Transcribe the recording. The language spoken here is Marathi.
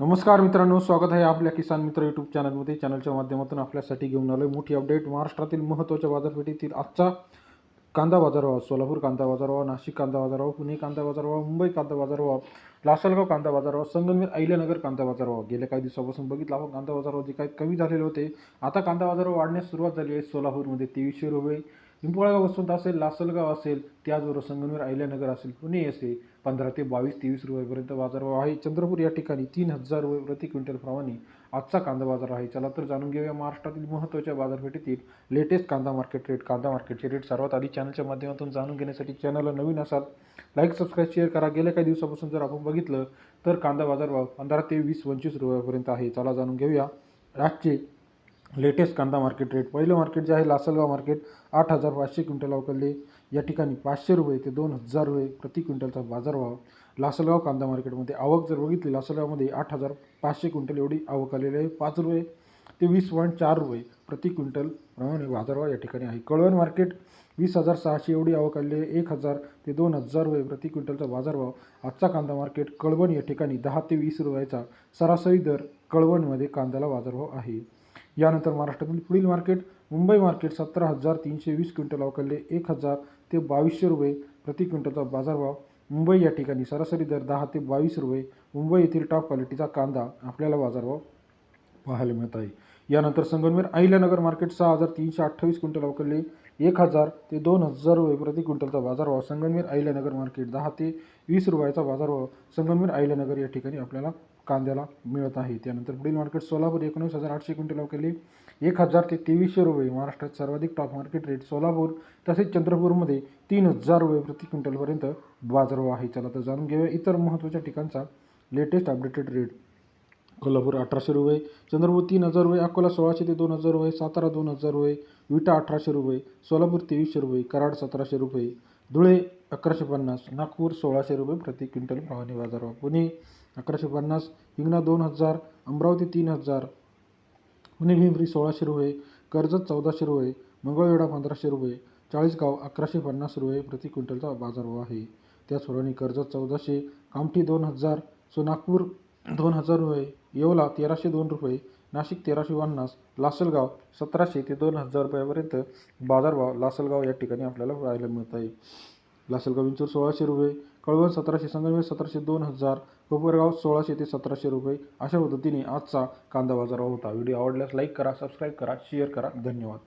नमस्कार मित्रांनो स्वागत आहे आपल्या किसान मित्र यूट्यूब चॅनलमध्ये चॅनलच्या माध्यमातून आपल्यासाठी घेऊन आलो मोठी अपडेट महाराष्ट्रातील महत्त्वाच्या बाजारपेठेतील आजचा कांदा बाजारभाव सोलापूर कांदा बाजारभाव नाशिक कांदा बाजारभाव पुणे कांदा बाजारभाव मुंबई कांदा बाजारभाव लासलगाव कांदा बाजारभाव संगमनेर अहिल्यानगर कांदा बाजारभाव. गेल्या काही दिवसापासून बघितला आपण कांदा बाजारभाव जे काही कमी झालेले होते आता कांदा बाजारभाव वाढण्यास सुरुवात झाली आहे सोलापूरमध्ये. तेवीसशे रुपये पिंपळगाव वसंत असेल लासलगाव असेल त्याचबरोबर संगमनेर अहिल्यानगर असेल पुणे असेल पंधरा ते बावीस तेवीस रुपयापर्यंत बाजारभाव आहे. चंद्रपूर या ठिकाणी तीन हजार रुपये प्रति क्विंटल प्रमाणे आजचा कांदा बाजार आहे. चला तर जाणून घेऊया महाराष्ट्रातील महत्त्वाच्या बाजारपेठेतील लेटेस्ट कांदा मार्केट रेट कांदा मार्केटचे रेट सर्वात आधी चॅनलच्या माध्यमातून जाणून घेण्यासाठी चॅनलला नवीन असाल लाईक सबस्क्राईब शेअर करा. गेल्या काही दिवसापासून जर आपण बघितलं तर कांदा बाजारभाव पंधरा ते वीस पंचवीस रुपयापर्यंत आहे. चला जाणून घेऊया. आजचे लेटेस्ट कांदा मार्केट रेट पहिलं मार्केट जे आहे लासलगाव मार्केट आठ हजार पाचशे क्विंटल अवकलले. या ठिकाणी पाचशे रुपये ते दोन हजार रुपये प्रति क्विंटलचा बाजारभाव. लासलगाव कांदा मार्केटमध्ये आवक जर बघितली लासलगावमध्ये आठ हजार पाचशे क्विंटल एवढी आवक आलेली आहे. पाच रुपये ते वीस पॉईंट चार रुपये प्रति क्विंटल प्रमाणे बाजारभाव या ठिकाणी आहे. कळवण मार्केट वीस हजार सहाशे एवढी आवक आलेली आहे. एक हजार ते दोन हजार रुपये प्रति क्विंटलचा बाजारभाव. आजचा कांदा मार्केट कळवण या ठिकाणी दहा ते वीस रुपयाचा सरासरी दर कळवणमध्ये कांद्याला बाजारभाव आहे. यानंतर महाराष्ट्रातील पुढील मार्केट मुंबई मार्केट सतरा हजार तीनशे वीस क्विंटल अवकलले एक हजार ते बावीसशे रुपये प्रति क्विंटलचा बाजारभाव. मुंबई या ठिकाणी सरासरी दर दहा ते बावीस रुपये. मुंबई येथील टॉप क्वालिटीचा कांदा आपल्याला बाजारभाव पाहायला मिळत आहे. यानंतर संगमनेर अहिल्यानगर मार्केट सहा हजार तीनशे अठ्ठावीस क्विंटल अवकलले एक हजार ते दोन हजार रुपये प्रति क्विंटलचा बाजारभाव संगमनेर अहिल्यानगर मार्केट. दहा ते वीस रुपयाचा बाजारभाव संगमनेर अहिल्यानगर या ठिकाणी आपल्याला कांद्याला मिळत आहे. त्यानंतर पुढील मार्केट सोलापूर एकोणीस हजार आठशे क्विंटल केली एक हजार ते तेवीसशे रुपये महाराष्ट्रात सर्वाधिक टॉप मार्केट रेट सोलापूर तसेच चंद्रपूरमध्ये तीन हजार रुपये प्रति क्विंटलपर्यंत बाजारभाव आहे. चला तर जाणून घेऊया इतर महत्त्वाच्या ठिकाणचा लेटेस्ट अपडेटेड रेट कोल्हापूर अठराशे रुपये चंद्रपूर तीन हजार रुपये अकोला सोळाशे ते दोन हजार रुपये सातारा दोन हजार रुपये विटा अठराशे रुपये सोलापूर तेवीसशे रुपये कराड सतराशे रुपये धुळे अकराशे पन्नास नागपूर सोळाशे रुपये प्रति क्विंटल भावाने बाजारभाव पुणे अकराशे पन्नास हिंगणा दोन हजार अमरावती तीन हजार पुणे पिंपरी सोळाशे रुपये कर्जत चौदाशे रुपये मंगळवेढा पंधराशे रुपये चाळीसगाव अकराशे पन्नास रुपये प्रति क्विंटलचा बाजारभाव आहे. त्याचप्रमाणे कर्जत चौदाशे कामठी दोन हजार सो नागपूर दोन हजार रुपये येवला तेराशे दोन रुपये नाशिक तेराशे पन्नास लासलगाव सतराशे ते दोन हजार रुपयापर्यंत बाजारभाव लासलगाव या ठिकाणी आपल्याला पाहायला मिळत आहे. लासलगाव विंचूर सोळाशे रुपये कळवण सतराशे संगमेर सतराशे दोन हजार कोपरगाव सोळाशे ते सतराशे रुपये अशा पद्धतीने आजचा कांदा बाजारभाव होता. व्हिडिओ आवडल्यास लाईक करा सबस्क्राईब करा शेअर करा. धन्यवाद.